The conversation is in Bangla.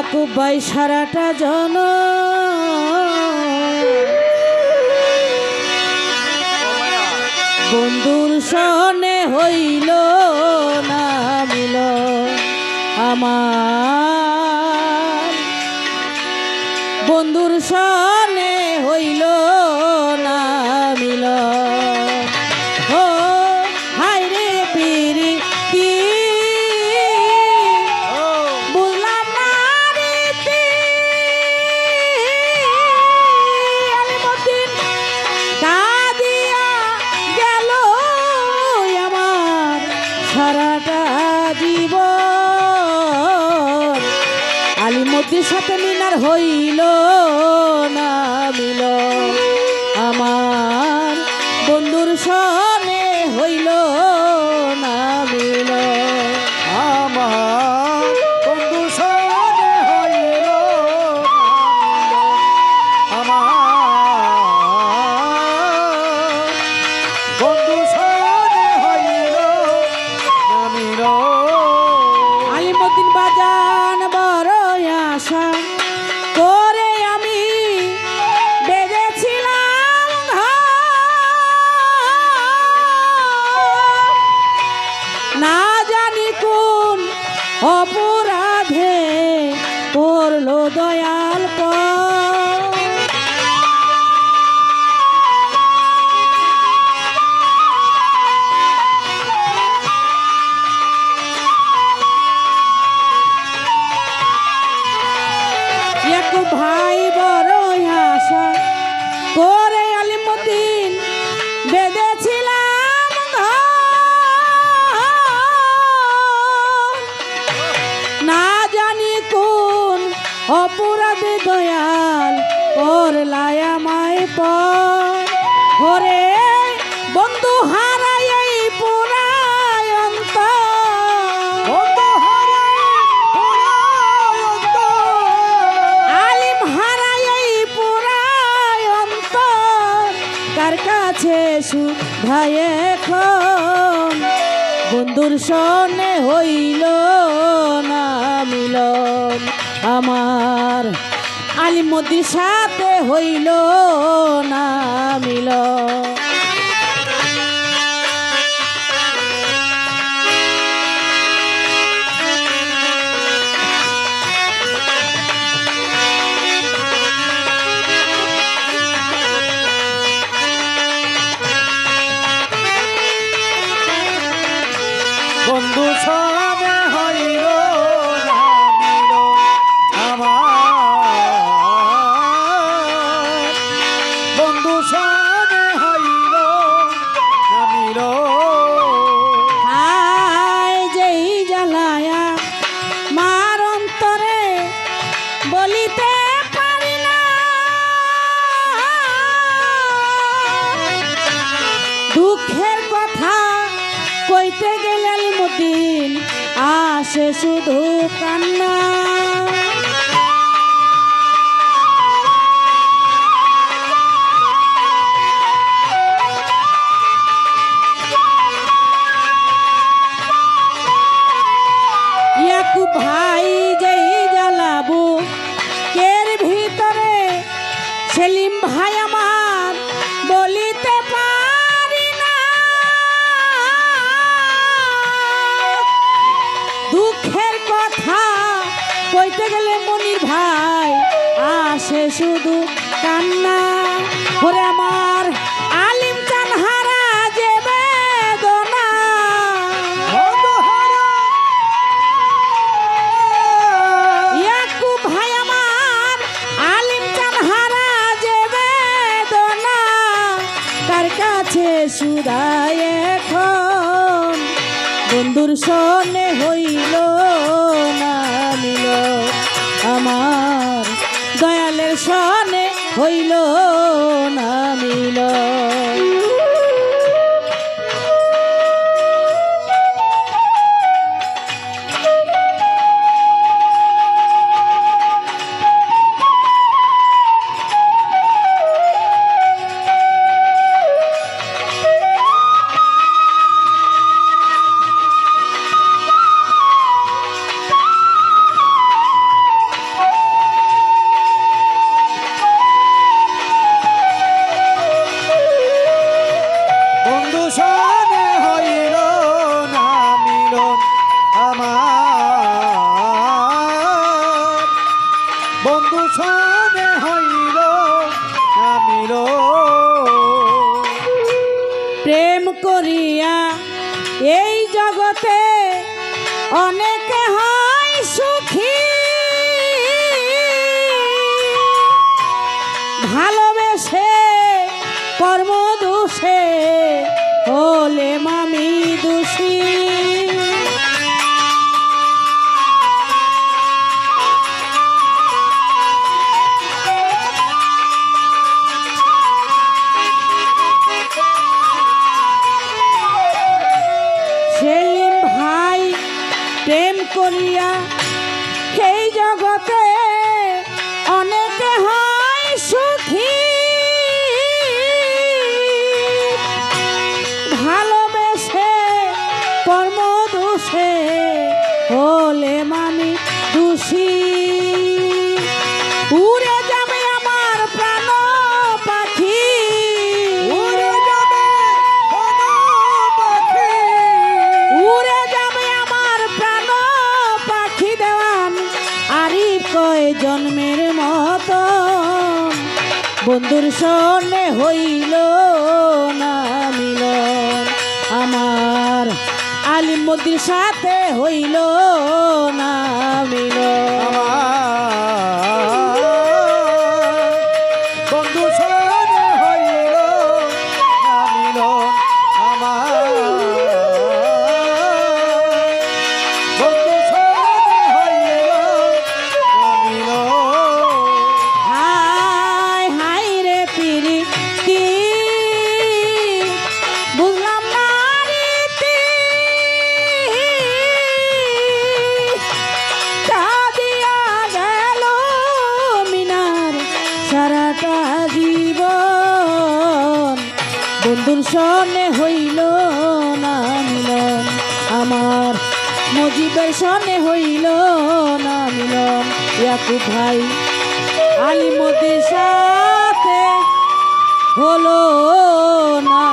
ইয়াকুব বাই সারাটা জন। বন্ধুর সনে হইল না মিল সাথে মিনার হইল না মিল আমার বন্ধুর সনে অপরাধে পর বন্ধু হারাই এই পুরায়ন্ত আলিম হারাই এই পুরায় অন্তর। কার কাছে সুধায় এখন? বন্ধুর সনে হইল না মিলন আমার আলিম মোদির সাথে হইল না মিলন। মদিন আসে শুধু কান্না। ভাই যেই জ্বালাবো কের ভিতরে সেলিম ভাই কইতে গেলে মনির ভাই আসে শুধু কান্না। ওরে আমার আলিম চান হারা যে বেদনা। ইয়াকুব ভাই আমার আলিম চান হারা যে বেদনা। তার কাছে সুদায় এখন। বন্ধুর সনে হইল না। সনে হইল না মিল জগতে অনেকে হয় সুখী। ভালোবেসে কর্ম দোষে হলে মামি দোষী করিয়া সেই জগতে অনেকে হয় সুখী। ভালোবেসে কর্ম দোষে হলে মানে দোষী। বন্ধুর সনে হইল না মিলন। আমার আলিম মোদির সাথে হইল না মিলন। সনে হইল না মিলন আমার মজিবের সনে হইল না মিলন ইয়াকু ভাই, আলী মোদির সাথে হলো না।